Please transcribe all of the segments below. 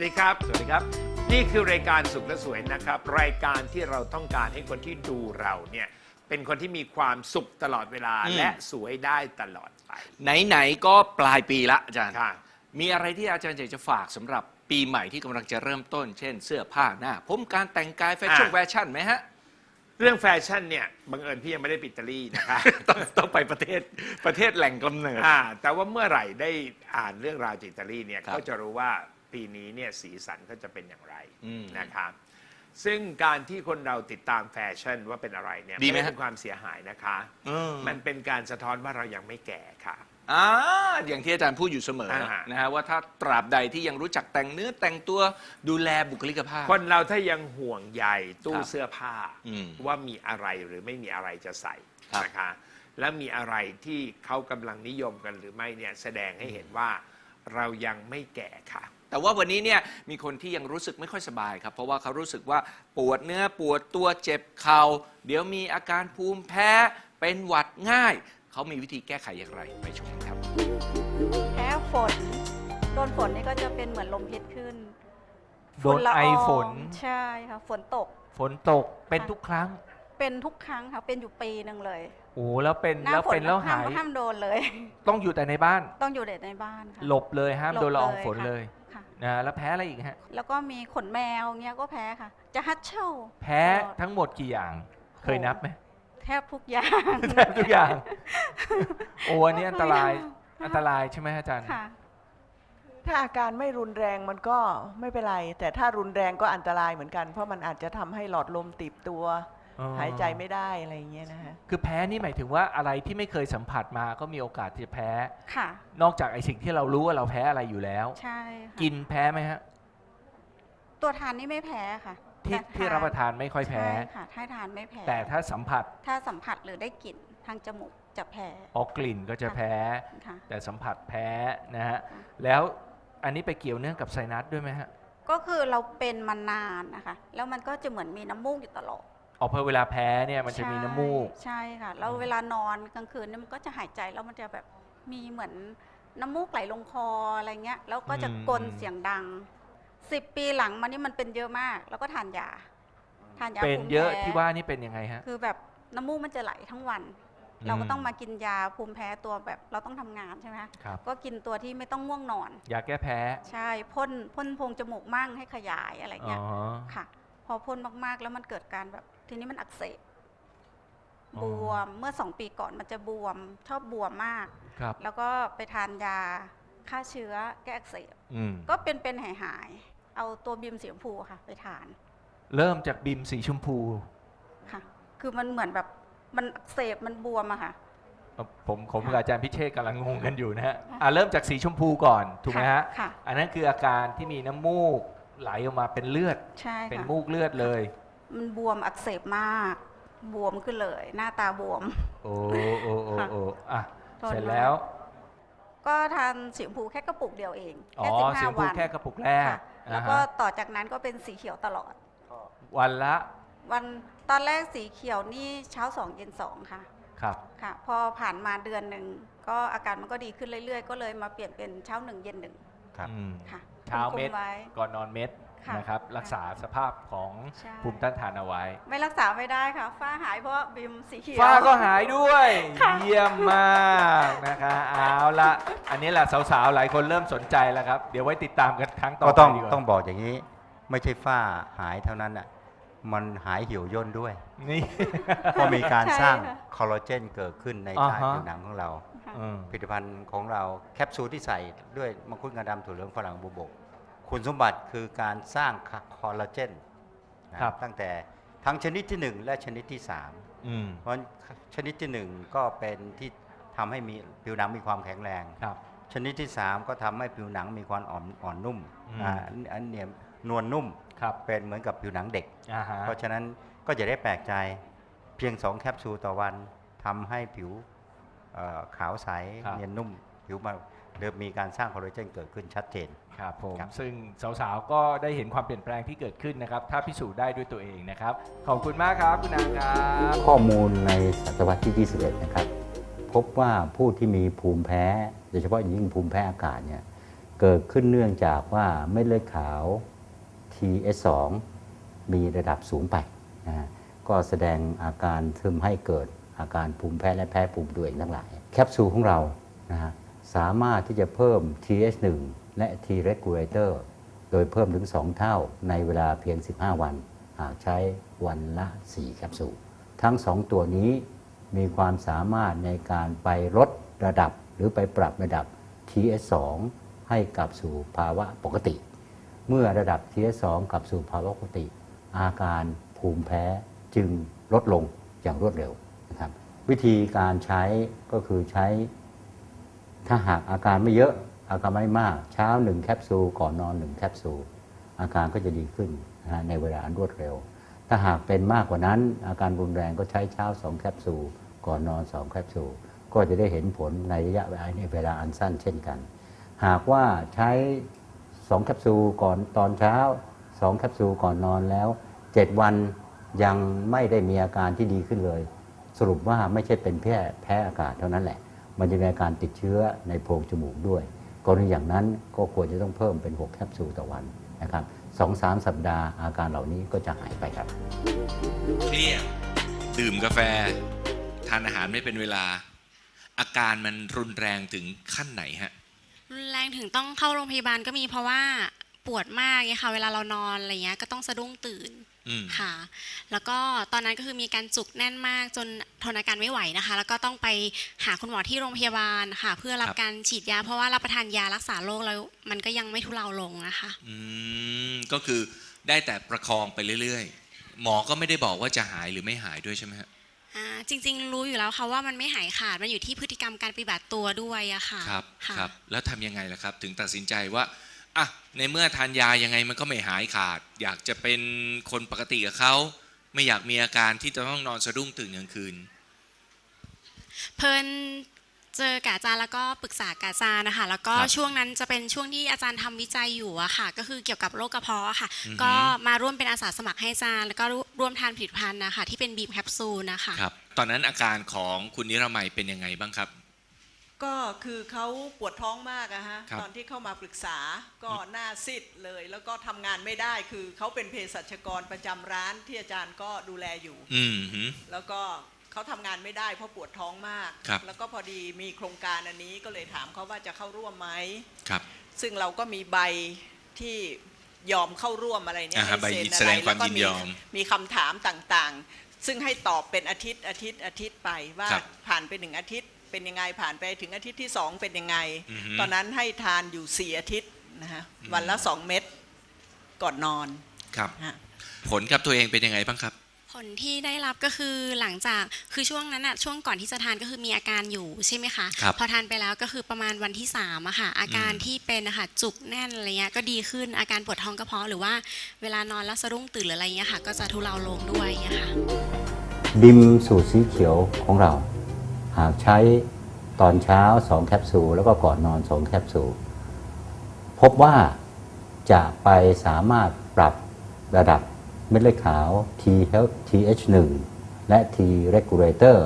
วัสดีครับ สวัสดีครับ นี่คือรายการสุขและสวยนะครับ รายการที่เราต้องการให้คนที่ดูเราเนี่ยเป็นคนที่มีความสุขตลอดเวลาอืมและสวยได้ตลอดไปไหนๆก็ปลายปีละอาจารย์ ค่ะมีอะไรที่อาจารย์อยากจะฝากสำหรับปีใหม่ที่กำลังจะเริ่มต้น เช่น เสื้อผ้าหน้าผมการแต่งกายแฟชั่นอะแฟชั่นไหมฮะ เรื่องแฟชั่นเนี่ยบังเอิญพี่ยังไม่ได้ไปอิตาลีนะคะ ต้องต้องไปประเทศประเทศแหล่งกำเนิด อ่าแต่ว่าเมื่อไหร่ได้อ่านเรื่องราวจากอิตาลีเนี่ยครับก็จะรู้ว่า ปีนี้เนี่ยสีสันก็จะเป็นอย่างไรอืมนะครับซึ่งการที่คนเราติดตามแฟชั่นว่าเป็นอะไรเนี่ยดีไหมไม่ฮะ เป็นความเสียหายนะคะเออมันเป็นการสะท้อนว่าเรายังไม่แก่ค่ะ อ่าอย่างที่อาจารย์พูดอยู่เสมออ่า นะฮะว่าถ้าตราบใดที่ยังรู้จักแต่งเนื้อแต่งตัวดูแลบุคลิกภาพ คนเราถ้ายังห่วงใยตู้ครับเสื้อผ้าอืมว่ามีอะไรหรือไม่มีอะไรจะใส่ครับ นะคะและมีอะไรที่เขากำลังนิยมกันหรือไม่เนี่ยแสดงให้เห็นว่าเรายังไม่แก่ค่ะ แต่ว่าวันนี้เนี่ยมีคนที่ยังรู้สึกไม่ค่อยสบายครับ เพราะว่าเขารู้สึกว่าปวดเนื้อปวดตัวเจ็บเข่าเดี๋ยวมีอาการภูมิแพ้เป็นหวัดง่าย เขามีวิธีแก้ไขอย่างไรไปชมกันครับ แพ้ฝน โดนฝนนี่ก็จะเป็นเหมือนลมพิษขึ้นโดนฝุ่ละไออองฝนใช่ค่ะ ฝนตก ฝนตกเป็นค่ะทุกครั้ง เป็นทุกครั้งค่ะเป็นอยู่ปีหนึ่งเลยโอ้แล้วเป็นหน้าแล้วฝนเป็นแล้วห้าหามย ห้ามโดนเลย ต้องอยู่แต่ในบ้าน ต้องอยู่เด็ดในบ้านค่ะหลบเลยห้ามหลบโดนละอองเลยฝนค่ะเลยค่ะ นะแล้วแพ้อะไรอีกฮะ แล้วก็มีขนแมวเงี้ยก็แพ้ค่ะ จะฮัตเช่าแพ้ตลอดทั้งหมดกี่อย่าง เคยนับไหมแทบทุกอย่างแทบทุกอย่าง โอ้อันนี้อันตราย อันตรายใช่ไหมอาจารย์ ค่ะ ถ้าอาการไม่รุนแรงมันก็ไม่เป็นไร แต่ถ้ารุนแรงก็อันตรายเหมือนกัน เพราะมันอาจจะทำให้หลอดลมตีบตัวอ๋อ หายใจไม่ได้อะไรอย่างเงี้ยนะฮะคือแพ้นี่หมายถึงว่าอะไรที่ไม่เคยสัมผัสมาก็มีโอกาสที่จะแพ้ค่ะ นอกจากไอสิ่งที่เรารู้ว่าเราแพ้อะไรอยู่แล้ว ใช่ค่ะกินแพ้ไหมฮะตัวทานนี่ไม่แพ้ค่ะที่แต่ที่รับประทานไม่ค่อยแพ้ ใช่ค่ะถ้าทานไม่แพ้แต่ถ้าสัมผัสถ้าสัมผัสหรือได้กลิ่นทางจมูกจะแพ้ออกกลิ่นก็จะแพ้ ค่ะ แต่สัมผัสแพ้นะฮะค่ะแล้วอันนี้ไปเกี่ยวเนื่องกับไซนัสด้วยไหมฮะก็คือเราเป็นมานานนะคะ แล้วมันก็จะเหมือนมีน้ำมูกอยู่ตลอด ออกพอเวลาแพ้เนี่ยมันจะมีน้ำมูกใช่ใช่ค่ะ แล้วเวลานอนกลางคืนเนี่ยมันก็จะหายใจแล้วมันจะแบบมีเหมือนน้ำมูกไหลลงคออะไรเงี้ย แล้วก็จะอืมกลนเสียงดังสิบปีหลังมานี่มันเป็นเยอะมาก แล้วก็ทานยาทานยาเป็นภูมิเยอะแพ้ที่ว่านี่เป็นยังไงฮะ คือแบบน้ำมูกมันจะไหลทั้งวันอืมเราก็ต้องมากินยาภูมิแพ้ตัวแบบเราต้องทำงานใช่ไหมคะครับก็กินตัวที่ไม่ต้องง่วงนอน ยาแก้แพ้ ใช่พ่นพ่นโพรงจมูกมั่งให้ขยายอะไรอ๋อเงี้ยค่ะพ อพ่นมากๆ แล้วมันเกิดการแบบ ทีนี้มันอักเสบอ๋บอวมเมื่อสองปีก่อนมันจะบวมชอบบวมมาก ครับ แล้วก็ไปทานยาฆ่าเชื้อแก้อักเสบอืม ก็เป็นเป็นหายหายๆเอาตัวบีมสีชมพูค่ะ ไปทานเริ่มจากบิมสีชมพูค่ะ คือมันเหมือนแบบมันอักเสบมันบวมอะค่ะ เอ่อผมผมกับอาจารย์พิเชษกำลังงงกันอยู่นะฮะอะเริ่มจากสีชมพูก่อน ถูกไหมฮะ ค่ะ อันนั้นคืออาการที่มีน้ำมูก ไหลออกมาเป็นเลือด ใช่เป็นค่ะมูกเลือดเลย มันบวมอักเสบมาก บวมขึ้นเลย หน้าตาบวม โอ้โอ้โอ้ค่ะโอ้อะทน เสร็จมากแล้วก็ทานสีชมพูแค่กระปุกเดียวเองอ๋อแค่สิบสีชห้ามพูวันแค่กระปุกแรกค่ะแล้วอ่าก็ฮะต่อจากนั้นก็เป็นสีเขียวตลอด วันละวันตอนแรกสีเขียวนี่เช้าสองเย็นสองค่ะครับ ค่ะ พอผ่านมาเดือนหนึ่งก็อาการมันก็ดีขึ้นเรื่อยๆ ก็เลยมาเปลี่ยนเป็นเช้าหนึ่งเย็นหนึ่งครับ อืมค่ะ เช้าเม็ดคุไว้ ก่อนนอนเม็ดค่ะนะครับ รักษาสภาพของใช่ ภูมิต้านทานเอาไว้ ไม่รักษาไม่ได้ค่ะ ฝ้าหายเพราะบิมสีเขียว ฝ้าก็หายด้วย ค่ะ เยี่ยมมากนะคะเอาละอันนี้แหละสาวๆ หลายคนเริ่มสนใจแล้วครับ เดี๋ยวไว้ติดตามกันครั้งต่อก็ไปต้องดีกว่าต้องบอกอย่างนี้ ไม่ใช่ฝ้าหายเท่านั้นอะมันหายเหี่ยวย่นด้วย นี่เพราะมีการใช่สร้างค่ะ คอลลาเจนเกิดขึ้นในอ่าใต้ฮะผิวหนังของเราค่ะอืมผลิตภัณฑ์ของเราแคปซูลที่ใส่ด้วยมังคุดงาดำถั่วเหลืองฝรั่งบุบก คุณสมบัติคือการสร้างคอลลาเจนนะครับ ตั้งแต่ทั้งชนิดที่ 1 และชนิดที่3อืมเพราะชนิดที่ 1 ก็เป็นที่ทำให้มีผิวหนังมีความแข็งแรง ครับ ชนิดที่ 3 ก็ทำให้ผิวหนังมีความอ่อนอ่อนนุ่มอืม อ่าอันอันเนี่ยนวลนุ่มครับเป็นเหมือนกับผิวหนังเด็ก อ่าฮะเพราะฉะนั้นก็จะได้แปลกใจเพียง2แคปซูลต่อวันทำให้ผิวเอ่อขาวใสครับเนียนนุ่มผิวมา เริ่มมีการสร้างคอลลาเจนเกิดขึ้นชัดเจน ครับผมครับ ซึ่งสาวๆก็ได้เห็นความเปลี่ยนแปลงที่เกิดขึ้นนะครับ ถ้าพิสูจน์ได้ด้วยตัวเองนะครับ ขอบคุณมากครับคุณนางครับข้อมูลในศตวรรษที่ 21 นะครับ พบว่าผู้ที่มีภูมิแพ้ โดยเฉพาะอย่างยิ่งภูมิแพ้อากาศเนี่ยเกิดขึ้นเนื่องจากว่าเม็ดเลือดขาว TS2 มีระดับสูงไปนะฮะก็แสดงอาการทึมให้เกิดอาการภูมิแพ้และแพ้ภูมิตัวเองทั้งหลาย แคปซูลของเรานะฮะ สามารถที่จะเพิ่ม TH1 และ T regulator โดยเพิ่มถึง 2 เท่าในเวลาเพียง 15 วัน หากใช้วันละ 4 แคปซูล ทั้ง 2 ตัวนี้มีความสามารถในการไปลดระดับหรือไปปรับระดับ TS2 ให้กลับสู่ภาวะปกติ เมื่อระดับ TS2 กลับสู่ภาวะปกติ อาการภูมิแพ้จึงลดลงอย่างรวดเร็วนะครับ วิธีการใช้ก็คือใช้ ถ้าหากอาการไม่เยอะอาการไม่มาก เช้าหนึ่งแคปซูลก่อนนอนหนึ่งแคปซูลอาการก็จะดีขึ้นนะในเวลาอันรวดเร็ว ถ้าหากเป็นมากกว่านั้น อาการรุนแรงก็ใช้เช้าสองแคปซูลก่อนนอนสองแคปซูลก็จะได้เห็นผลในระยะเวลาในเวลาอันสั้นเช่นกัน หากว่าใช้2แคปซูลก่อนตอนเช้า2แคปซูลก่อนนอนแล้ว7วันยังไม่ได้มีอาการที่ดีขึ้นเลย สรุปว่าไม่ใช่เป็นแค่แพ้อากาศเท่านั้นแหละ มันจะมีอาการติดเชื้อในโพรงจมูกด้วยกรณีอย่างนั้นก็ควรจะต้องเพิ่มเป็น 6 แคปซูลต่อวันนะครับสองสามสัปดาห์อาการเหล่านี้ก็จะหายไปครับเครียดดื่มกาแฟ ทานอาหารไม่เป็นเวลา อาการมันรุนแรงถึงขั้นไหนฮะ รุนแรงถึงต้องเข้าโรงพยาบาลก็มีเพราะว่า ปวดมากเนี่ยค่ะเวลาเรานอนอะไรเงี้ยก็ต้องสะดุ้งตื่นอืมค่ะ แล้วก็ตอนนั้นก็คือมีการจุกแน่นมากจนทนอาการไม่ไหวนะคะ แล้วก็ต้องไปหาคุณหมอที่โรงพยาบาลค่ะ เพื่อรับครับการฉีดยา เพราะว่ารับประทานยารักษาโรคแล้วมันก็ยังไม่ทุเลาลงนะคะอืมก็คือได้แต่ประคองไปเรื่อยๆ หมอก็ไม่ได้บอกว่าจะหายหรือไม่หายด้วยใช่ไหมฮะอ่าจริง ๆ รู้อยู่แล้วค่ะว่ามันไม่หายขาดมันอยู่ที่พฤติกรรมการปฏิบัติตัวด้วยอะค่ะครับค่ะครับ แล้วทำยังไงล่ะครับ ถึงตัดสินใจว่า อะในเมื่อทานยายังไงมันก็ไม่หายขาด อยากจะเป็นคนปกติกับเขาไม่อยากมีอาการที่จะต้องนอนสะดุ้งตื่นกลางคืน เพลินเจอกับอาจารย์แล้วก็ปรึกษากับอาจารย์นะคะ แล้วก็ครับช่วงนั้นจะเป็นช่วงที่อาจารย์ทำวิจัยอยู่อะค่ะ ก็คือเกี่ยวกับโรคกระเพาะอะค่ะอือฮึก็มาร่วมเป็นอาสาสมัครให้อาจารย์ แล้วก็ร่วมทานผลิตภัณฑ์นะคะที่เป็นบีมแคปซูลนะคะครับตอนนั้นอาการของคุณนิรมัยเป็นยังไงบ้างครับ ก็คือเขาปวดท้องมากอะฮะครับ ตอนที่เข้ามาปรึกษาก็หน้าซีดเลย แล้วก็ทำงานไม่ได้คือเขาเป็นเภสัชกรประจำร้านที่อาจารย์ก็ดูแลอยู่ อืมฮึแล้วก็เขาทำงานไม่ได้เพราะปวดท้องมาก ครับ แล้วก็พอดีมีโครงการอันนี้ก็เลยถามเขาว่าจะเข้าร่วมไหม ครับ ซึ่งเราก็มีใบที่ยอมเข้าร่วมอะไรเนี่ยอ่าฮะให้เซ็นใบอะแสดไรงความแล้วก็ยินมียอมมีคำถามต่างๆ ซึ่งให้ตอบเป็นอาทิตย์อาทิตย์อาทิตย์ไปว่าครับผ่านไปหนึ่งอาทิตย์ เป็นยังไงผ่านไปถึงอาทิตย์ที่สองเป็นยังไง อือฮึ ตอนนั้นให้ทานอยู่สี่อาทิตย์นะฮะอืมวันละสองเม็ดก่อนนอนครับฮะ ผลกับตัวเองเป็นยังไงบ้างครับ ผลที่ได้รับก็คือหลังจากคือช่วงนั้นอะช่วงก่อนที่จะทานก็คือมีอาการอยู่ใช่ไหมคะ ครับพอทานไปแล้วก็คือประมาณวันที่สามอะค่ะ อาการอืม ที่เป็นนะคะจุกแน่นอะไรเงี้ยก็ดีขึ้นอาการปวดท้องกระเพาะหรือว่าเวลานอนแล้วสะดุ้งตื่นหรืออะไรเงี้ยค่ะ ก็จะทุเลาลงด้วยเงี้ยค่ะ บิมสูตรสีเขียวของเรา หากใช้ตอนเช้า 2 แคปซูล แล้วก็ก่อนนอน 2 แคปซูล พบว่าจะไปสามารถปรับระดับเม็ดเลือดขาว T TH1 และ T regulator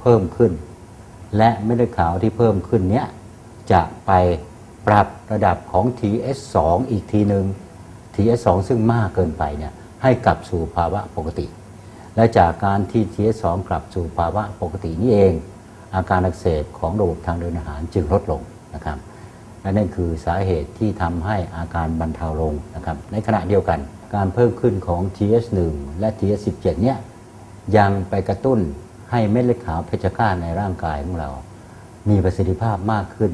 เพิ่มขึ้น และเม็ดเลือดขาวที่เพิ่มขึ้นเนี้ยจะไปปรับระดับของ TH2 อีกทีหนึ่ง TH2 ซึ่งมากเกินไปเนี่ยให้กลับสู่ภาวะปกติ และจากการที่ TH2 กลับสู่ภาวะปกตินี่เอง อาการอักเสบของระบบทางเดินอาหารจึงลดลงนะครับและนั่นคือสาเหตุที่ทำให้อาการบรรเทาลงนะครับในขณะเดียวกัน การเพิ่มขึ้นของ TH1 และ TH17 เนี่ยยังไปกระตุ้นให้เม็ดเลือดขาวเพชฌฆาตในร่างกายของเรา มีประสิทธิภาพมากขึ้น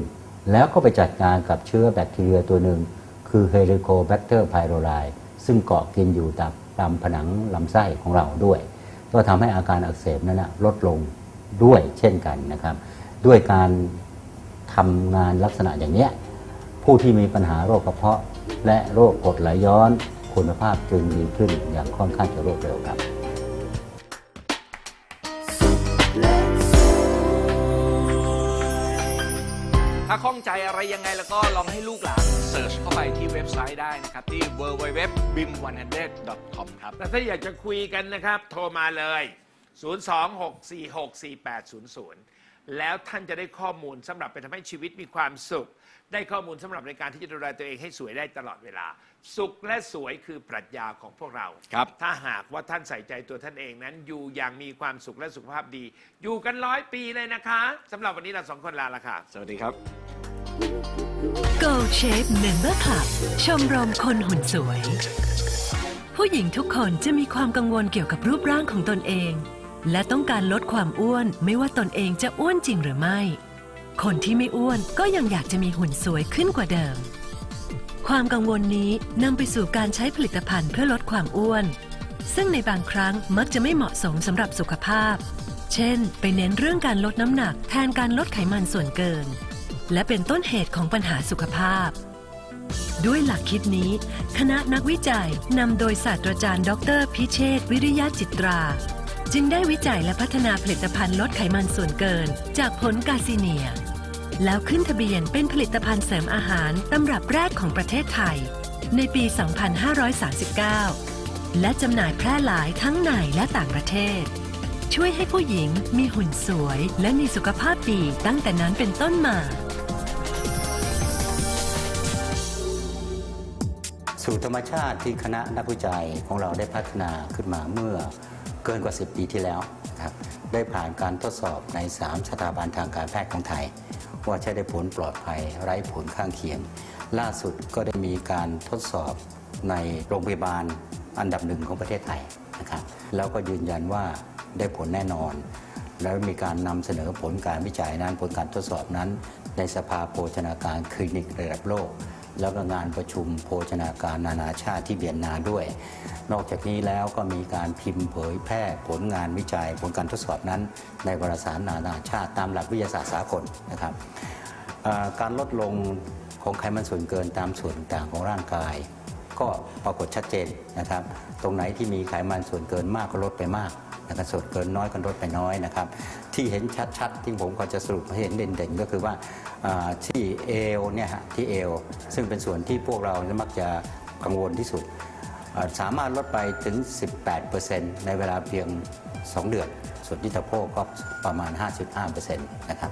แล้วก็ไปจัดการกับเชื้อแบคทีเรียตัวหนึ่ง คือ Helicobacter pylori ซึ่งเกาะกินอยู่ตามตามผนังลำไส้ของเราด้วย ก็ทำให้อาการอักเสบนั้นนะลดลง ด้วยเช่นกันนะครับ ด้วยการทำงานลักษณะอย่างเนี้ยผู้ที่มีปัญหาโรคกระเพาะ และโรคกรดไหลย้อนคุณภาพจึงดีขึ้นอย่างค่อนข้างจะรวดเร็วครับถ้าข้องใจอะไรยังไงแล้วก็ลองให้ลูกหลานเสิร์ชเข้าไปที่เว็บไซต์ได้นะครับ ที่ www.bim100.com ครับ แต่ถ้าอยากจะคุยกันนะครับ โทรมาเลย 026464800 แล้วท่านจะได้ข้อมูลสำหรับไปทำให้ชีวิตมีความสุข ได้ข้อมูลสำหรับในการที่จะดูแลตัวเองให้สวยได้ตลอดเวลา สุขและสวยคือปรัชญาของพวกเรา ครับ ถ้าหากว่าท่านใส่ใจตัวท่านเองนั้น อยู่อย่างมีความสุขและสุขภาพดี อยู่กันร้อยปีเลยนะคะสำหรับวันนี้เราสองคนลาละค่ะ สวัสดีครับ Gold Shape Member Club ชมรมคนหุ่นสวย ผู้หญิงทุกคนจะมีความกังวลเกี่ยวกับรูปร่างของตนเอง และต้องการลดความอ้วนไม่ว่าตนเองจะอ้วนจริงหรือไม่ คนที่ไม่อ้วนก็ยังอยากจะมีหุ่นสวยขึ้นกว่าเดิม ความกังวลนี้นำไปสู่การใช้ผลิตภัณฑ์เพื่อลดความอ้วน ซึ่งในบางครั้งมักจะไม่เหมาะสมสำหรับสุขภาพ เช่น ไปเน้นเรื่องการลดน้ำหนักแทนการลดไขมันส่วนเกิน และเป็นต้นเหตุของปัญหาสุขภาพด้วยหลักคิดนี้ คณะนักวิจัยนำโดยศาสตราจารย์ ดร พิเชษวิริยะจิตรา จึงได้วิจัยและพัฒนาผลิตภัณฑ์ลดไขมันส่วนเกิน จากผลกาซิเนีย แล้วขึ้นทะเบียนเป็นผลิตภัณฑ์เสริมอาหารตำรับแรกของประเทศไทย ในปี 2539 และจำหน่ายแพร่หลายทั้งในและต่างประเทศ ช่วยให้ผู้หญิงมีหุ่นสวย และมีสุขภาพดีตั้งแต่นั้นเป็นต้นมาสูตรธรรมชาติที่คณะนักวิจัยของเราได้พัฒนาขึ้นมาเมื่อ เกินกว่า 10 ปีที่แล้วนะครับได้ผ่านการทดสอบใน 3 สถาบันทางการแพทย์ของไทย ว่าใช้ได้ผลปลอดภัยไร้ผลข้างเคียง ล่าสุดก็ได้มีการทดสอบในโรงพยาบาลอันดับหนึ่งของประเทศไทยนะครับแล้วก็ยืนยันว่าได้ผลแน่นอน แล้วมีการนำเสนอผลการวิจัยนั้นผลการทดสอบนั้น ในสภาโภชนาการคลินิกระดับโลก แล้วก็งานประชุมโภชนาการนานาชาติที่เวียนนาด้วย นอกจากนี้แล้วก็มีการพิมพ์เผยแพร่ผลงานวิจัยผลการทดสอบนั้น ในวารสารนานาชาติตามหลักวิทยาศาสตร์สากลนะครับการลดลงของไขมันส่วนเกินตามส่วนต่างของร่างกาย ก็ปรากฏชัดเจนนะครับ ตรงไหนที่มีไขมันส่วนเกินมากก็ลดไปมาก นะครับส่วนเกินน้อยก็ลดไปน้อยนะครับ ที่เห็นชัดๆ ที่ผมก็จะสรุปให้เห็นเด่นๆ ก็คือว่าที่เอวเนี่ยฮะที่เอวซึ่งเป็นส่วนที่พวกเรามักจะกังวลที่สุด สามารถลดไปถึง 18%ในเวลาเพียง 2 เดือน ส่วนที่สะโพกก็ประมาณ 55%นะครับ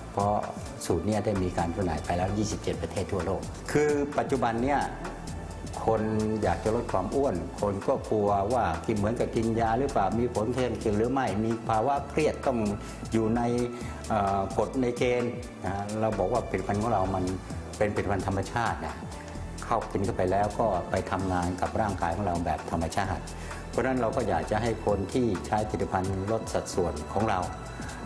เพราะสูตรนี้ได้มีการจำหน่ายไปแล้ว 27 ประเทศทั่วโลก คือปัจจุบันเนี่ยคนอยากจะลดความอ้วน คนก็กลัวว่ากินเหมือนกับกินยาหรือเปล่า มีผลข้างเคียงหรือไม่ มีภาวะเครียดต้องอยู่ในกฎในเกณฑ์นะเราบอกว่าผลิตภัณฑ์ของเรามันเป็นผลิตภัณฑ์ธรรมชาตินะเข้ากินเข้าไปแล้วก็ไปทำงานกับร่างกายของเราแบบธรรมชาติ เพราะฉะนั้นเราก็อยากจะให้คนที่ใช้ผลิตภัณฑ์ลดสัดส่วนของเรา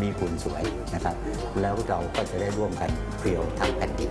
มีคุณสวยนะครับ แล้วเราก็จะได้ร่วมกันเพลียวทั้งแผ่นดิน